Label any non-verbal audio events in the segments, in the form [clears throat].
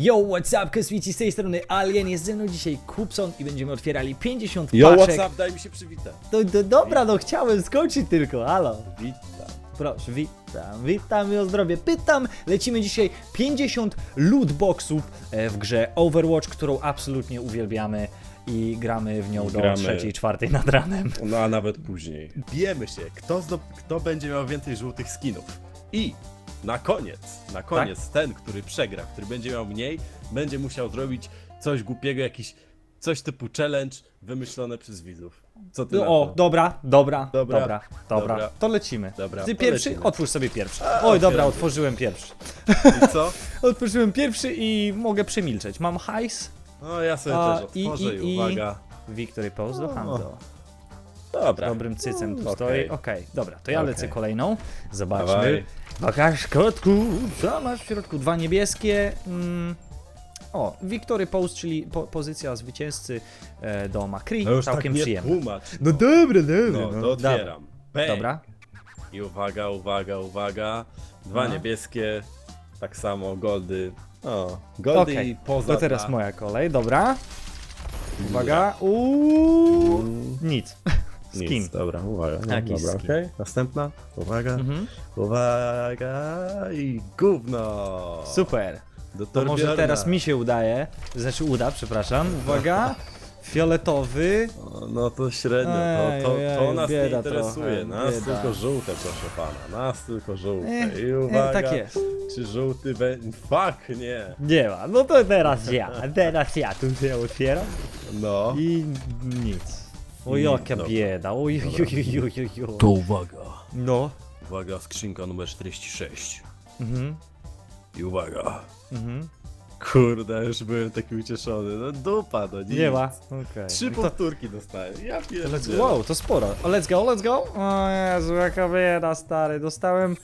Yo, what's up, kosmici z tej strony Alien, jest ze mną dzisiaj Kupson i będziemy otwierali 50 Yo, paczek. what's up? Daj mi się przywitać. Do, do, dobra, no chciałem skończyć tylko, halo. Witam. Proszę, witam, witam i o zdrowie. Pytam, lecimy dzisiaj 50 lootboxów e, w grze Overwatch, którą absolutnie uwielbiamy i gramy w nią do Gramy. trzeciej, czwartej nad ranem. No a nawet później. Bijemy się, kto, zdo- kto będzie miał więcej żółtych skinów. I na koniec, na koniec Tak? ten, który przegra, który będzie miał mniej, będzie musiał zrobić coś głupiego, jakiś coś typu challenge wymyślone przez widzów. Co ty na O, to? dobra, dobra, dobra, Dobra, dobra, dobra. to lecimy. Dobra, Ty to pierwszy? lecimy. Otwórz sobie pierwszy. Oj, dobra, otwieram otworzyłem pierwszy. I co? [laughs] Otworzyłem pierwszy i mogę przemilczeć. Mam hajs, No ja sobie A, też i- otworzę i, i- i- uwaga. Victory Pose do handlu. Dobra. Dobrym cycem tu Okej. stoi. Okej, dobra, to ja Okej. lecę kolejną. Zobaczmy. Dawaj. Pokaż kotku, co masz w środku? Dwa niebieskie. Mm. O, Victory Pose, czyli po, pozycja zwycięzcy e, do Macri. No już Całkiem tak nie przyjemna. tłumacz. No dobra, dobra. No, to Dawaj. otwieram. Bang. Dobra. I uwaga, uwaga, uwaga. Dwa No. niebieskie, tak samo goldy. O, goldy Okej, i poza To teraz ta- moja kolej, dobra. Uwaga. Uuu. Nic. Nic, Skin. dobra, uwaga. No, Jakiś dobra, skin. okej. Następna. Uwaga, Mhm. uwaga i gówno. Super. Do To może teraz mi się udaje. Znaczy uda, przepraszam. Uwaga. Fioletowy. O, No to średnio, to, to, to ej, nas bieda nie interesuje. trochę, nas bieda. tylko żółte, proszę pana. Nas tylko żółte. I eh, uwaga, tak jest. czy żółty będzie... Fuck, nie. Nie ma. No to teraz ja. Teraz ja tu się otwieram. No. I nic. O I- jaka dobra. bieda. Oj, oj, oj, oj, oj, oj. To uwaga. No. Uwaga, skrzynka numer 46. Mhm. I uwaga. Mhm. Kurde, już byłem taki ucieszony. No dupa, no nic. Nie ma. Okej. Trzy To- powtórki dostałem. Ja let's. Wow, to sporo. O, let's go, let's go. O Jezu, jaka bieda, stary. Dostałem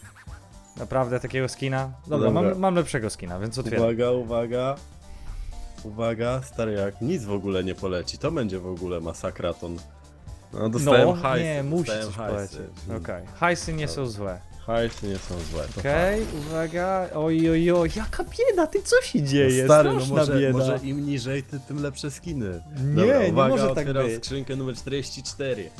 naprawdę takiego skina. Dobra, Dobra. Mam, mam lepszego skina, więc otwieram. Uwaga, uwaga. Uwaga, stary, jak nic w ogóle nie poleci, to będzie w ogóle masakraton. No, dostałem no, hajsy. nie, musi dostałem coś hajsy. polecieć. Okej. Hajsy nie są złe. Hajsy nie są złe. to Okej, uwaga. Oj, oj, oj, jaka bieda, ty co się fakt. dzieje? No stary, no Straszna może, bieda. może im niżej, ty, tym lepsze skiny. Nie, nie uwaga, może tak otwieram być. skrzynkę numer 44.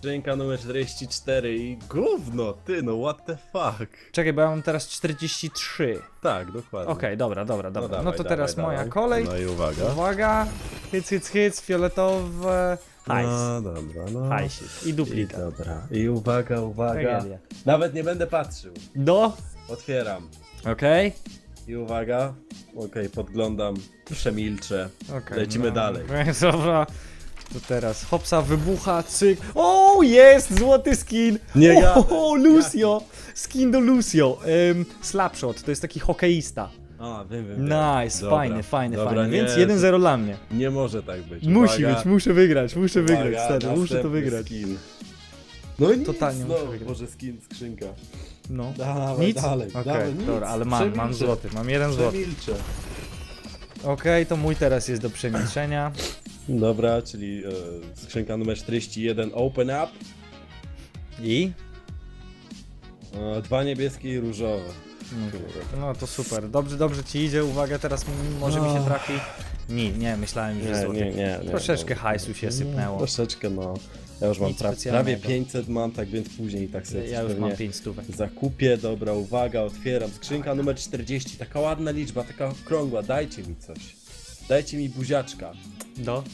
Skrzynka numer 44 i gówno, ty no, what the fuck. Czekaj, bo ja mam teraz 43. Tak, dokładnie. Okej, dobra, dobra, dobra. No, dawaj, to dawaj, teraz moja dawaj. kolej. No i uwaga. Uwaga, hyc, hyc, hyc, fioletowe, hajs, No dobra, no. hajsik i I duplikat. dobra. I uwaga, uwaga. Tragedia. Nawet nie będę patrzył. Do, Otwieram. okej, I uwaga. Okej, podglądam. Przemilczę. okej. Lecimy no. dalej. [laughs] Dobra, to teraz hopsa wybucha, cyk. O, jest, złoty skin. Nie o, gadaj. o, Lucio, skin do Lucio. Um, Slapshot, to jest taki hokeista. A, wiem, wiem. wiem. Nice, Dobra. fajny, fajny, Dobra, fajny. nie, Więc 1-0 dla mnie. Nie może tak być. Musi Uwaga. być, muszę wygrać, muszę Uwaga, wygrać, stary, muszę to następny wygrać. Skin. No i Totalnie nic, muszę no, wygrać. Może skin, skrzynka. No. Dawaj, Nic? dalej. Okej, dawaj, nic. dobra, ale mam, mam Przemilczę. złoty, mam jeden złoty. Przemilczę. Okej, to mój teraz jest do przemilczenia. Dobra, czyli e, skrzynka numer 41 Open Up. I? E, dwa niebieskie i różowe. No to super, dobrze, dobrze ci idzie, uwaga, teraz m- może mi się No. trafi. Nie, nie, myślałem, że złoty. nie, nie, nie. Troszeczkę no. hajsu się sypnęło. Troszeczkę, no. Ja już mam Nic pra- prawie specjalnego. 500 mam, tak więc później tak sobie Ja coś już mam pewnie 5 stówek. zakupię. Dobra, uwaga, otwieram. Skrzynka numer 40, taka ładna liczba, taka okrągła. Dajcie mi coś. Dajcie mi buziaczka. Do?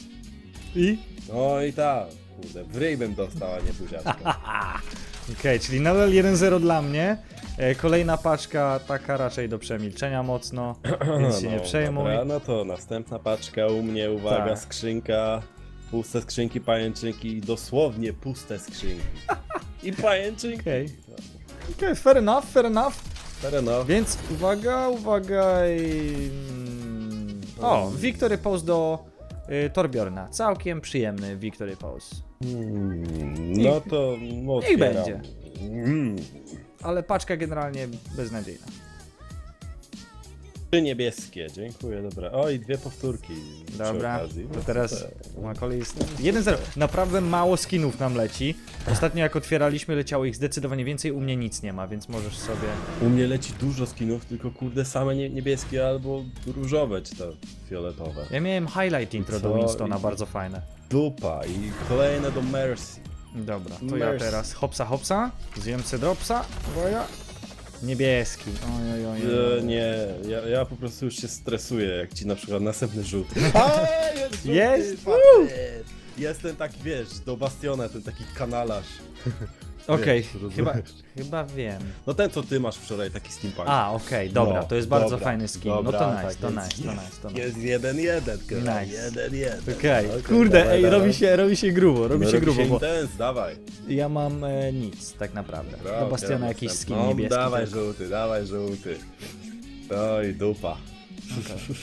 I? No i tak, kurde, w ryj bym dostał, a nie buziaczka. [laughs] Okej, czyli nadal 1-0 dla mnie. E, Kolejna paczka, taka raczej do przemilczenia mocno, [clears throat] więc się nie No, przejmuj. Dobra, no to następna paczka u mnie, uwaga, Tak. skrzynka. Puste skrzynki, pajęczynki, dosłownie puste skrzynki. I pajęczynki. Okej. Okej, fair enough, fair enough. Fair enough. Więc uwaga, uwaga i... O, Victory Pose do y, Torbjorna. Całkiem przyjemny Victory Pose. Mm, no to otwieram. będzie. Mm. Ale paczka generalnie beznadziejna. Trzy niebieskie, dziękuję, dobra. O, i dwie powtórki przy Dobra, okazji. to teraz. Macaulay jest 1-0. Naprawdę mało skinów nam leci. Ostatnio jak otwieraliśmy leciało ich zdecydowanie więcej, u mnie nic nie ma, więc możesz sobie... U mnie leci dużo skinów, tylko kurde same nie, niebieskie albo różowe, czy to fioletowe. Ja miałem highlight intro do Co? Winstona, I- bardzo fajne. Dupa i kolejne do Mercy. Dobra, to ja Mercy. teraz hopsa hopsa, zjem se dropsa, uwaga. Niebieski, oj, oj, oj, oj. E, nie, ja, ja po prostu już się stresuję, jak ci na przykład następny rzut. [laughs] A, jest! żółty, Jest? Jestem taki, wiesz, do Bastiona, ten taki kanalarz. Okej, Wiesz, rozumiesz. chyba, chyba wiem. No ten, co ty masz wczoraj, taki steampunk. A, okej, dobra, No, to jest bardzo dobra, fajny skin. dobra, no to nice, tak, to więc nice, to nice, to nice. Jest jeden, jeden, kurwa, Nice. jeden, jeden. Okej, Okej, kurde, dawaj, ej, dawaj. robi się, robi się grubo, robi No, się grubo, bo Intense, dawaj. ja mam e, nic, tak naprawdę. Dobra, Do okej, Bastiona jakiś następny. skin no, niebieski. dawaj tylko. żółty, dawaj żółty. Oj, dupa.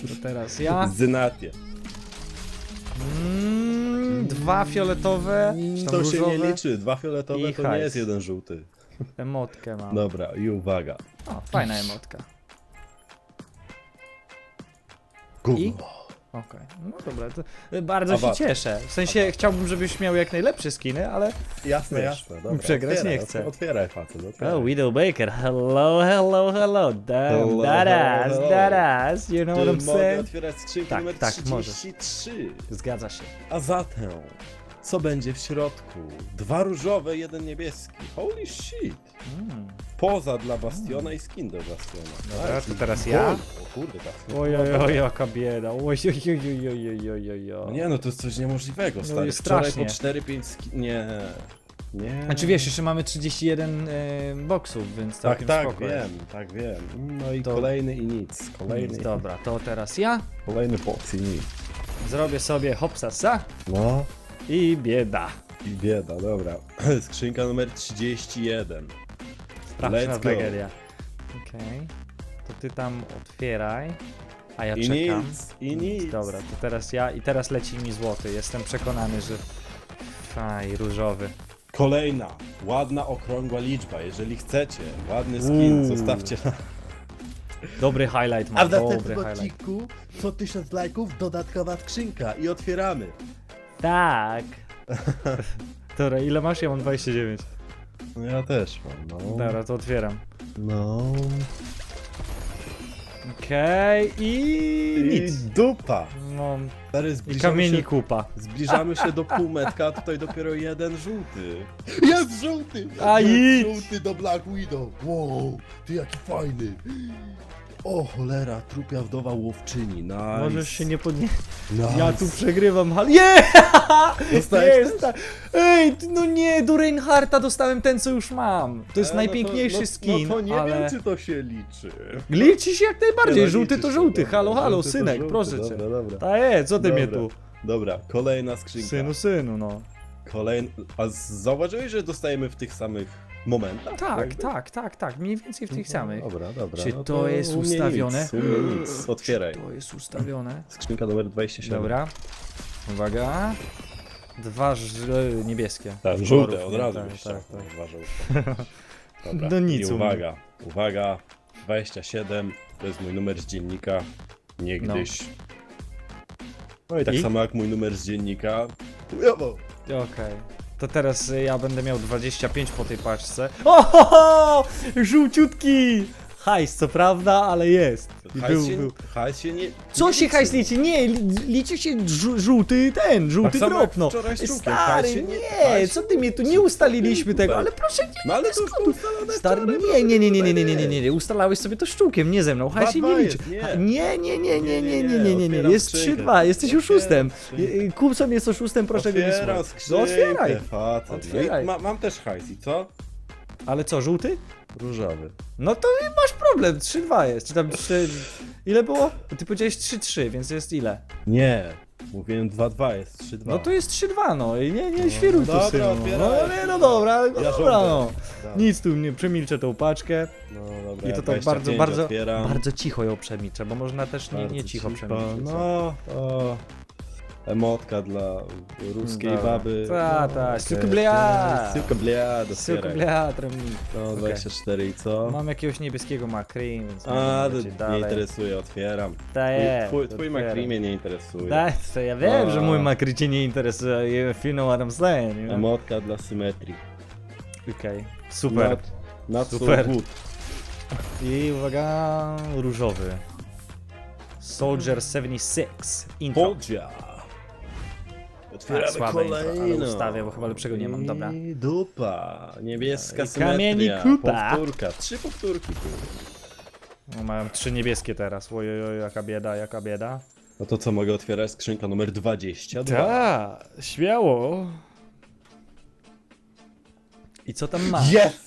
To teraz ja. Zynatie. Mm, dwa fioletowe, czy tam To się różowe. nie liczy, dwa fioletowe I to nie hajs. jest jeden żółty. Emotkę mam. Dobra, i uwaga. O, fajna emotka. Gówno. Okej, no dobra, to bardzo się cieszę. W sensie chciałbym, żebyś miał jak najlepsze skiny, ale... Jasne, Wiesz, jasne. Dobra, przegrać otwieraj, nie chcę. Otwieraj facet, otwieraj. Oh, Widowmaker, hello, hello, hello, damn, Hello, that ass, hello. that ass, you know what I'm mogę saying? otwierać Tak, numer tak, możesz. 33. Zgadza się. A zatem, co będzie w środku? Dwa różowe, jeden niebieski. Holy shit. Mm. Poza dla Bastiona i skin do Bastiona. Dobra, to teraz ja? O kurde, tak. Oj, oj, oj, jaka bieda, oj, oj, oj, oj, oj, oj, oj, No oj. nie no, to jest coś niemożliwego, stary. jest Wczoraj strasznie. po 4-5 skin... Nie. Nie. Znaczy wiesz, jeszcze mamy 31 e, boksów, więc Tak, całkiem tak, spoko jest. wiem, tak wiem. No i To- kolejny i nic. Kolejny, Dobra, to teraz ja kolejny box i nic. zrobię sobie hopsasa No. I bieda. I bieda, dobra. [clears throat] Skrzynka numer 31. Straszna Let's go. tragedia. Okej. To ty tam otwieraj, a ja I czekam. nic, i nic. Dobra, to teraz ja i teraz leci mi złoty. Jestem przekonany, że... Faj, różowy. Kolejna, ładna, okrągła liczba. Jeżeli chcecie, ładny skin, Uuu. zostawcie na... [laughs] Dobry highlight A ma, w dobry następnym highlight. odcinku co 1000 lajków dodatkowa skrzynka i otwieramy. Tak. [laughs] Dobra, ile masz? Ja mam 29. No ja też mam, no. Dobra, to otwieram. No. Okej, i I nic. dupa. No, Stary, I zbliżamy kamieni się, kupa. zbliżamy się do półmetka, a tutaj dopiero jeden żółty. [laughs] Jest żółty! A Jest idź! żółty do Black Widow. Wow, ty jaki fajny. O cholera, trupia wdowa łowczyni, nice. Możesz się nie podnieść. nice. Ja tu przegrywam. Nie! [laughs] Dostałeś Jest! ta- Ej, no nie, do Reinharta dostałem ten, co już mam. To jest E, najpiękniejszy no skin, No to nie ale... wiem, czy to się liczy. Liczy się jak najbardziej, Nie, no, żółty liczy to się, żółty, dobra. halo, halo, Żółty to synek, żółty, proszę dobra, cię. dobra. Ta jest, co ty mnie Dobra. tu? Dobra, kolejna skrzynka. Synu, synu, no. Kolejn... A zauważyłeś, że dostajemy w tych samych momentach? Tak, Jakby? tak, tak, tak, mniej więcej w tych samych. Dobra, dobra. Czy no to jest ustawione? Nic, mnie nic. Otwieraj. To jest ustawione. Skrzynka numer 27. Dobra. Uwaga. Dwa ż- niebieskie. Tak, żółte, od razu tak, byś tak, tak. Dwa żółte. [laughs] Dobra. No nic I uwaga, uwaga, 27, to jest mój numer z dziennika, niegdyś. No, i tak I? samo jak mój numer z dziennika. Chujowo. Okej. To teraz y, ja będę miał 25 po tej paczce. O, żółciutki! Hajs, co prawda, ale jest. I Hajs się, hajs się nie. Co się hajs liczy? Nie, li- liczy się żu- żółty ten, żółty Tak samo jak drop, no. wczoraj z czubkiem. Stary, się nie- nie, hajs co ty nie mnie tu nie ustaliliśmy tego, ale proszę nie, No ale to już ustalone Stary, wczoraj, nie, nie, nie, nie, nie, nie, nie, nie, nie, nie. ustalałeś sobie to szczółkiem, nie ze mną, hajs się nie liczy. jest, nie. Ha- Nie, nie, nie, nie, nie, nie, nie, nie, nie, Otwieram jest skrzynkę. 3-2, jesteś Otwieram oszustem. skrzynkę. Kupcom jest oszustem, proszę go nie Otwieram skrzynkę, No otwieraj. Facet. No i Otwieraj. ma, mam też hajs i co? Ale co, żółty? Różowy. No to masz problem, 3-2 jest, czy tam 3... Ile było? Ty powiedziałeś 3-3, więc jest ile? Nie, mówiłem 2-2, jest 3-2. No to jest 3-2, no i nie, nie świruj tu dobra, synu. No, otwieraj. no nie, no dobra, no Ja dobra, no. Tak. Nic tu nie, przemilczę tą paczkę No dobra, i to tak 25 bardzo, bardzo, otwieram. bardzo cicho ją przemilczę, bo można też nie, nie Bardzo cicho przemilczyć. co? No, to... Emotka dla ruskiej Dobra. baby. Ta, ta, suka blia. Suka blia, Suka dosłieraj. blia, tramnik. No, Okej. 24 i co? Mam jakiegoś niebieskiego makrim, więc A, będę to lecieć nie dalej. interesuje, otwieram. Ta Twój, twój, otwieram. mnie nie interesuje. Tak, to ja wiem, że A. mój makry cię nie interesuje, if you know what I'm saying, you know? Emotka dla symetrii. Okej, super. Not, not Super. so good. I uwaga, różowy. Soldier 76, intro. Poldzia. Tak, Otwieramy słabe intro, ale ustawię, bo chyba lepszego nie mam, dobra. I dupa. Niebieska I symetria. kamieni kupa. Powtórka. Trzy powtórki. No, mam trzy niebieskie teraz, ojoj, jaka bieda, jaka bieda. No to co, mogę otwierać skrzynka numer 22? Tak, śmiało. I co tam ma? Jest!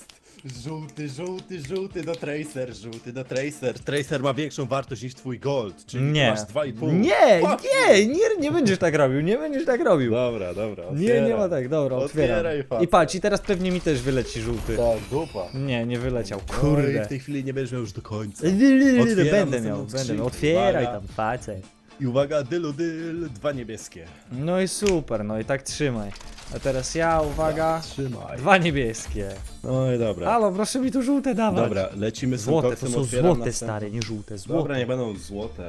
Żółty, żółty, żółty do Tracer, żółty do Tracer. Tracer ma większą wartość niż twój gold, czyli Nie. masz 2,5. Nie, Fuck nie, nie, nie będziesz tak robił, nie będziesz tak robił. Dobra, dobra, Nie, nie ma tak, dobra, otwieram. Otwieraj, facet. I patrz, i teraz pewnie mi też wyleci żółty. Tak, dupa. Nie, nie wyleciał, Kurde. kurde. w tej chwili nie będziesz miał już do końca. Otwieram będę następną miał, będę skrzynkę. miał. Otwieraj Uwaga. tam, facet. I uwaga, dylu dyl, dwa niebieskie. No i super, no i tak trzymaj. A teraz ja, uwaga, Trzymaj. dwa niebieskie. No i dobra. Halo, proszę mi tu żółte dawać. Dobra, lecimy z tym Złote, to koksem, są otwieram złote następny. stare, nie żółte, złote. Dobra, nie będą złote.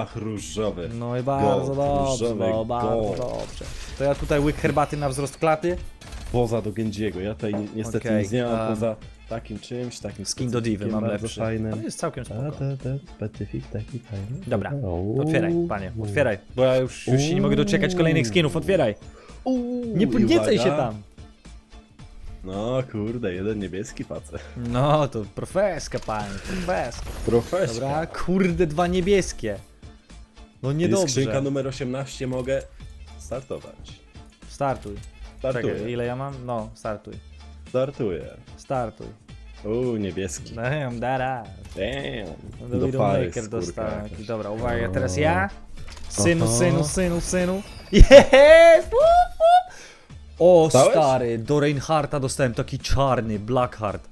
Ach, różowy. No i bardzo Gold, dobrze, różowy no bardzo gold. dobrze. To ja tutaj łyk herbaty na wzrost klaty. Poza do Genjiego. Ja tutaj ni- niestety Okej, nic nie mam a- poza takim czymś, takim Skin do divy mam bardzo lepszy. fajnym. Ale jest całkiem A, spoko. to, to, specyfik taki fajny. Dobra, otwieraj, panie, otwieraj. Bo ja już, już się nie mogę doczekać kolejnych skinów, otwieraj. Uuu, Nie i podniecaj się uwaga. tam. No kurde, jeden niebieski facet. No, to profeska, panie, profeska. Profesja. Dobra, kurde, dwa niebieskie. No Skrzynka niedobrze. numer 18 mogę startować. Startuj. Startuję. Czekaj, ile ja mam? No, startuj. Startuję. Startuj. Uuu, niebieski. Damn, dara. Damn. Do Do pary skórka dostałem. jakaś. Dobra, uwaga, teraz ja. Synu, Aha. synu, synu, synu. Jest! O, Dostałeś? stary, do Reinharta dostałem taki czarny, Blackheart.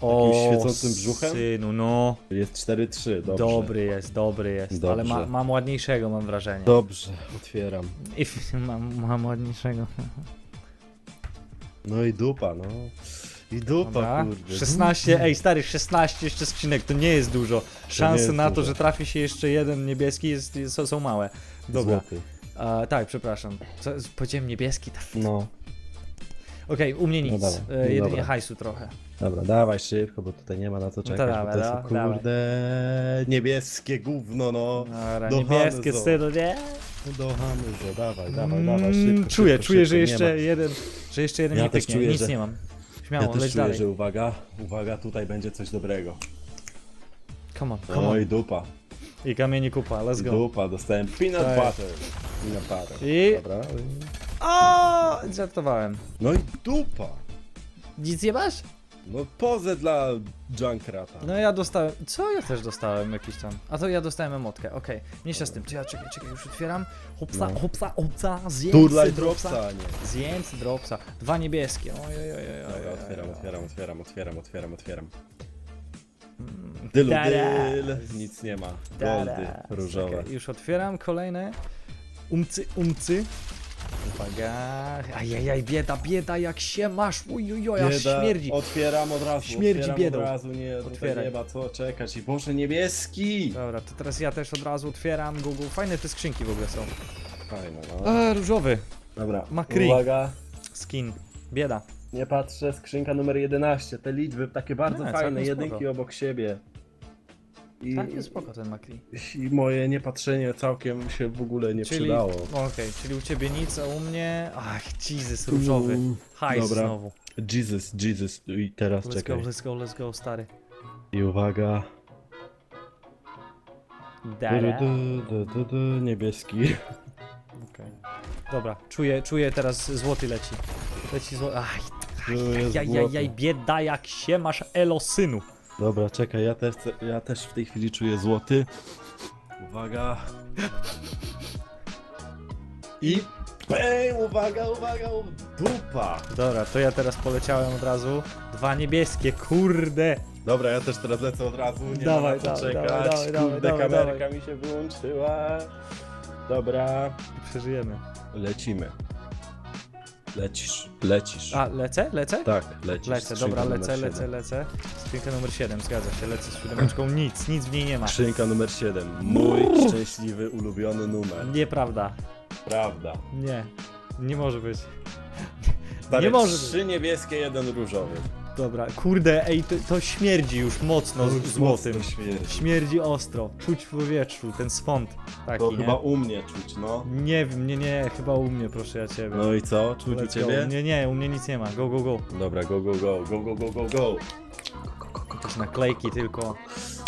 O, świecącym brzuchem? synu, no. Jest 4-3, dobrze. Dobry jest, dobry jest. Ale ma, Dobrze. mam ładniejszego, mam wrażenie. Dobrze, otwieram. I [laughs] mam, mam ładniejszego. No i dupa, no. I dupa, Dobra. kurde. 16, ej stary, 16 jeszcze skrzynek, to nie jest dużo. Szanse jest na to, dużo. że trafi się jeszcze jeden niebieski jest, jest, są, małe. Dobra. Złoty. A, tak, przepraszam. Co, powiedziałem niebieski. tak. No. Okej, u mnie nic. No dobra, e, jedynie dobra. hajsu trochę. Dobra, dawaj szybko, bo tutaj nie ma na co czekać. to bo dawaj, to jest, da- dawaj. kurde, niebieskie gówno, no. Dobra, Do niebieskie Hanzo. synu, nie? Do Hamyzo, dawaj, dawaj, Mm, dawaj, szybko, Czuję, szybko, czuję, szybko, że nie jeszcze jeden, że jeszcze jeden Ja nie też pyknie. czuję, Nic że- nie mam. Śmiało, Ja też leć czuję, dalej. że uwaga, uwaga, tutaj będzie coś dobrego. Come on, come No on. i dupa. I kamieni kupa, let's go. Dupa, dostałem peanut Tak. butter. Peanut butter. I- Dobra. O, żartowałem. No i dupa. Nic nie masz? No pozę dla Junkrata. No ja dostałem. Co ja też dostałem jakiś tam. A to ja dostałem emotkę, okej. Mniejsza z tym. To ja czekaj, czekaj, już otwieram. Hopsa, No. hopsa, hopsa, zjem Turlaj sy dropsa, a nie. Zjem sy dropsa. Dwa niebieskie. Oj, oj, oj, oj, Dobra, oj, otwieram, oj. otwieram, otwieram, otwieram, otwieram, otwieram. Mm, Dylu dyl, nic nie ma. Goldy, różowe. Czekaj, już otwieram kolejne. Umcy, umcy. Uwaga. Ajajaj, bieda, bieda, jak się masz. Uj, uj, uj, aż Bieda, śmierdzi. Otwieram od razu, Śmierdzi otwieram biedą. od razu, nie, tutaj Otwieraj. nie ma co czekać. I Boże, niebieski! Dobra, to teraz ja też od razu otwieram Google. Fajne te skrzynki w ogóle są. Fajne, no. A, różowy. Dobra, Makri. uwaga. Skin. Bieda. Nie patrzę, skrzynka numer 11. Te liczby takie bardzo Nie, fajne, jedynki spoko. obok siebie. I, Tak jest spoko ten Makri. I moje niepatrzenie całkiem się w ogóle nie Czyli, przydało. okej, czyli u ciebie nic, a u mnie... Ach, Jesus, różowy. Mm, Hajs dobra. znowu. Jesus, Jesus. I teraz Let's czekaj. go, let's go, let's go, stary. I uwaga. Dara. Du, du, du, du, niebieski. [laughs] Okej. Dobra, czuję, czuję teraz złoty leci. Leci złoty. Aj, Tu jest jaj, złoty. jaj, bieda jak się masz, elo synu. Dobra, czekaj, ja też, chcę- ja też w tej chwili czuję złoty. Uwaga. I... Bang, uwaga, uwaga, dupa! Dobra, to ja teraz poleciałem od razu. Dwa niebieskie, kurde. Dobra, ja też teraz lecę od razu, nie Dawaj, ma na co dawaj, czekać. dawaj, dawaj, Kurde, dawaj, kamerka mi się wyłączyła. Dobra, przeżyjemy. lecimy. Lecisz, lecisz. A, lecę? Lecę? Tak, lecisz. Lecę, dobra, numer lecę, siedem. lecę, lecę. Skrzynka numer 7, zgadza się, lecę z siódemeczką, nic, nic w niej nie ma. Skrzynka numer 7. Mój szczęśliwy, ulubiony numer. Nieprawda, Prawda. nie, nie może być. Stary, Nie może być. Trzy niebieskie, jeden różowy. Dobra, kurde, ej, to, to śmierdzi już mocno z- złotym. Mocno śmierdzi. Śmierdzi ostro, czuć w powietrzu, ten swąd taki, To nie? chyba u mnie czuć, no. Nie wiem, nie, nie, chyba u mnie, proszę ja ciebie. No i co? Czuć u Let's ciebie? Nie, nie, u mnie nic nie ma, go, go, go. Dobra, go, go, go, go, go, go, go, go. Jakieś naklejki tylko.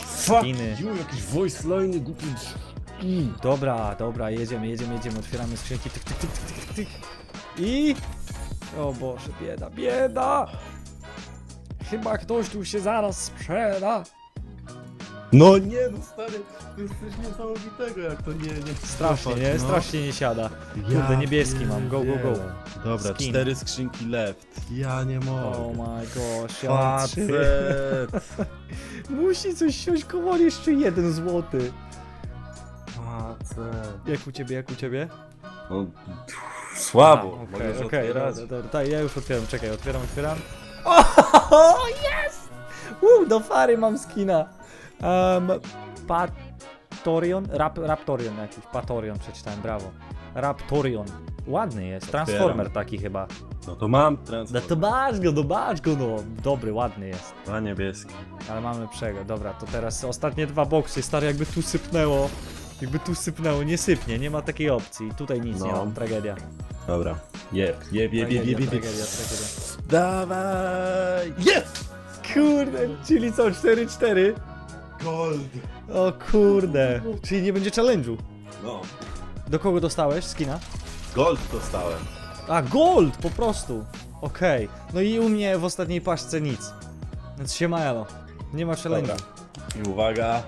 Fuck Skiny. you, jakiś voice line, głupi. Dobra, dobra, jedziemy, jedziemy, jedziemy, otwieramy skrzynki, tyk, tyk, tyk, tyk, tyk, tyk. I... O Boże, bieda, bieda! Chyba ktoś tu się zaraz sprzeda. No nie, no stary, to jest coś niesamowitego, jak to nie, nie Strasznie, nie? no. Strasznie nie siada. Kurde, niebieski mam, go, go, go. Dobra, Skin. cztery skrzynki left. Ja nie mogę. Oh my gosh, ja mam trzy. Facet. [laughs] Musi coś siąść koło jeszcze jeden złoty. Facet. Jak u ciebie, jak u ciebie? No, słabo, A, mogę już okej, otwierać. dobra, dobra, tak, ja już otwieram, czekaj, otwieram, otwieram. [laughs] O, jest! Uuu, do fary mam skina. Um, Patorion? Rap, Raptorion jakiś, Patorion przeczytałem, brawo. Raptorion. Ładny jest, Transformer taki chyba. No to mam No to masz go, no masz go, no. Dobry, ładny jest. Dwa niebieskie. Ale mamy lepszego. Dobra, to teraz ostatnie dwa boksy. Stary, jakby tu sypnęło. Jakby tu sypnęło, nie sypnie, nie ma takiej opcji. Tutaj nic nie No. mam, tragedia. Dobra. Jeb, jeb, jeb, jeb, Tragedia, jeb, jeb. tragedia, tragedia. Dawaj! Jest! Kurde, czyli co, 4-4? Gold! O kurde, czyli nie będzie challenge'u. No. Do kogo dostałeś skina? Gold dostałem. A, gold po prostu. Okej, no i u mnie w ostatniej paczce nic. Więc się mało. Nie ma challenge'u. Dobra. I uwaga,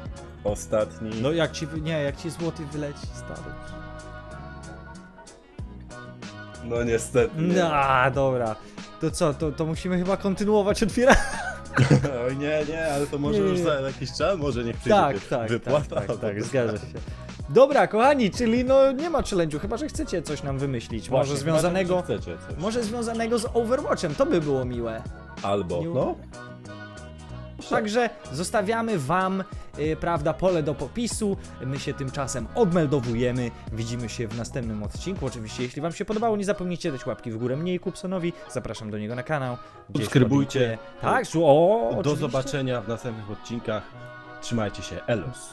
ostatni. No jak ci, wy- nie, jak ci złoty wyleci, stary. No niestety. nie. No, dobra. To co, to, to musimy chyba kontynuować otwieranie. [laughs] Oj nie, nie, ale to może Nie, już nie. za jakiś czas, może niech przyjdzie Tak, wy- tak, tak, wypłata. tak, tak, coś. zgadza się. Dobra, kochani, czyli no nie ma challenge'u, chyba że chcecie coś nam wymyślić. Właśnie, może chyba, że związanego. Chcecie coś. Może związanego z Overwatchem, to by było miłe. Albo, Nie- no. Także zostawiamy wam, y, prawda, pole do popisu. My się tymczasem odmeldowujemy. Widzimy się w następnym odcinku. Oczywiście, jeśli wam się podobało, nie zapomnijcie dać łapki w górę mnie i Kupsonowi. Zapraszam do niego na kanał. Gdzieś Subskrybujcie. podlinkuję. Tak, o, Do oczywiście. zobaczenia w następnych odcinkach. Trzymajcie się, Elos.